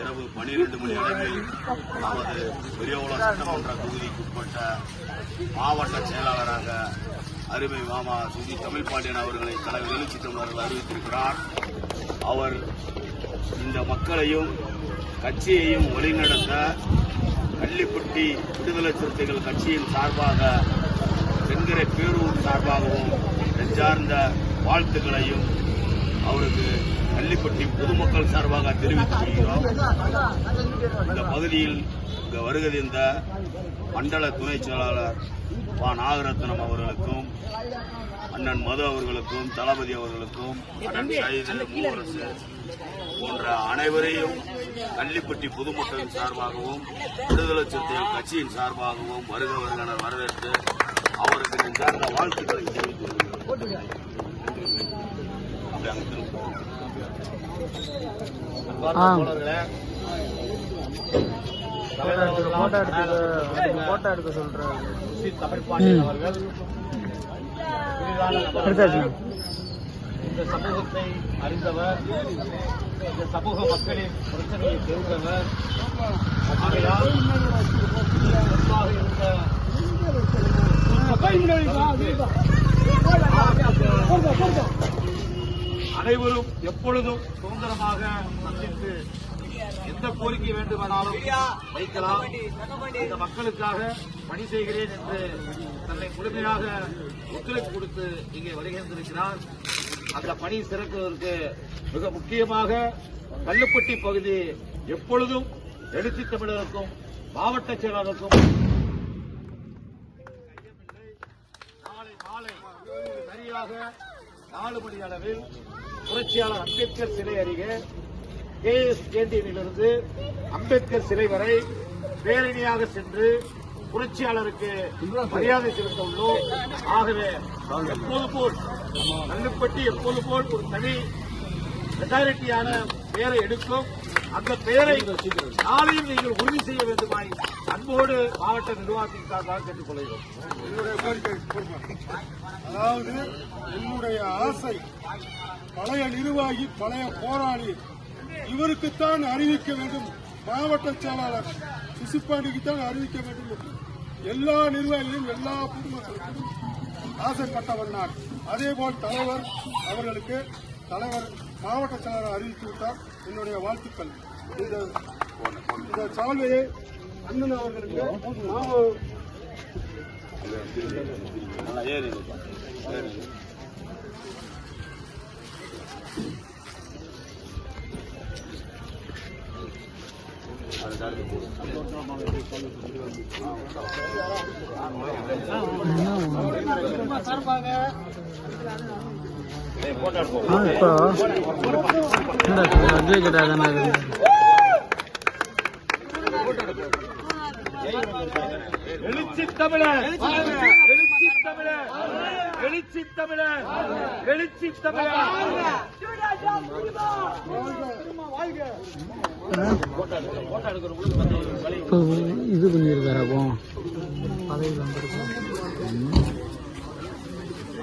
இரவு பனிரெண்டு மணி அளவில் நமது பெரியகுளம் சட்டமன்ற தொகுதிக்குட்பட்ட மாவட்ட செயலாளராக அருமை மாமா சுஜி தமிழ் பாண்டியன் அவர்களை தலைவர் எழுச்சி தமிழர்கள் அறிவித்திருக்கிறார். அவர் இந்த மக்களையும் கட்சியையும் வழிநடத்த கள்ளிப்பட்டி விடுதலை சிறுத்தைகள் கட்சியின் சார்பாக தென்கரை பேரூர் சார்பாகவும் நெஞ்சார்ந்த வாழ்த்துக்களையும் அவருக்கு கள்ளிப்பட்டி பொதுமக்கள் சார்பாக தெரிவித்துக் கொள்கிறோம் இந்த பகுதியில் இங்கு வருகதிருந்த மண்டல துணை செயலாளர் பா. நாகரத்னம் அவர்களுக்கும் அண்ணன் மது அவர்களுக்கும் தளபதி அவர்களுக்கும் அண்ணன் சைது மூவரசு போன்ற அனைவரையும் கள்ளிப்பட்டி பொதுமக்களின் சார்பாகவும் விடுதலை சிறுத்தைகள் கட்சியின் சார்பாகவும் வருக வருகன வரவேற்று அவருக்கு நெஞ்சார்ந்த வாழ்த்துக்களை தெரிவித்துக் போட்டோ போட்டோ எடுக்க சொல்றேன் தமிழ் இந்த சமூகத்தை அறிந்தவர் இந்த சமூக மக்களின் பிரச்சனையை தெரிந்தவர் ஆகையால் இருந்த அனைவரும் எப்பொழுதும் சுதந்திரமாக சந்தித்து எந்த கோரிக்கை வேண்டுமானாலும் வைக்கலாம். இந்த மக்களுக்காக பணி செய்கிறேன் என்று தன்னை முழுமையாக ஒத்துழைப்பு கொடுத்து இங்கே வருகின்றிருக்கிறார். அந்த பணி சிறக்குவதற்கு மிக முக்கியமாக கல்லுப்பட்டி பகுதி எப்பொழுதும் எழுச்சி தமிழருக்கும் மாவட்ட செயலாளருக்கும் நாளை மாலை சரியாக நாலு மணி அளவில் புரட்சியாளர் அம்பேத்கர் சிலை அருகே கே எஸ் கேண்டீனிலிருந்து அம்பேத்கர் சிலை வரை பேரணியாக சென்று புரட்சியாளருக்கு மரியாதை செலுத்த உள்ளோம். ஆகவே எப்போது போல் கல்லுப்பட்டி எப்போது போல் ஒரு தனி மெஜாரிட்டியான பேரை எடுக்கும். அந்த பெயரை நாளையும் நீங்கள் உறுதி செய்ய வேண்டுமாய் அன்போடு மாவட்ட நிர்வாகத்தின் சார்பாக கேட்டுக் கொள்கிறோம் என்னுடைய கோரிக்கை அதாவது என்னுடைய ஆசை பழைய நிர்வாகி பழைய போராளி இவருக்குத்தான் அறிவிக்க வேண்டும். மாவட்ட செயலாளர் சிசுப்பாண்டிக்குத்தான் அறிவிக்க வேண்டும். என்று எல்லா நிர்வாகிகளும் எல்லா பொதுமக்களுக்கும் ஆசைப்பட்டவர் நான். அதேபோல் தலைவர் அவர்களுக்கு தலைவர் மாவட்ட செயலர் அறிவித்து விட்டார். என்னுடைய வாழ்த்துக்கள். இந்த இந்த சால்வையை அண்ணன் அவர்களுக்கு சார்பாக இப்போ விஜய் கிட்ட தானே எழுச்சி தமிழர் எழுச்சி தமிழர் எழுச்சி தமிழர் எழுச்சி தமிழர் இது பண்ணியிருக்காரு பதவி வந்திருக்கோம்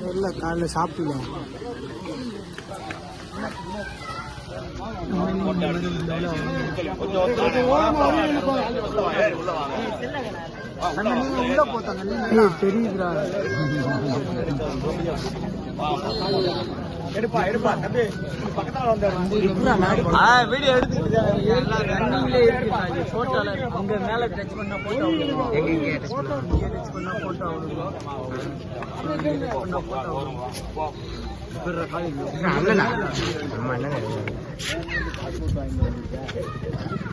இல்லை காலைல சாப்பிடல. தெரியுதுடா. எடுப்பா எடுப்பா வீடியோ எடுத்துக்கிட்டு ரன்னிங்ல இருக்கு போட்டோல அங்க மேல டச் பண்ணா போட்டோ எங்க எங்க டச் பண்ணா? டச் பண்ணா போட்டோ பண்ணா போட்டோ அவ்வளவுதான். நம்ம என்ன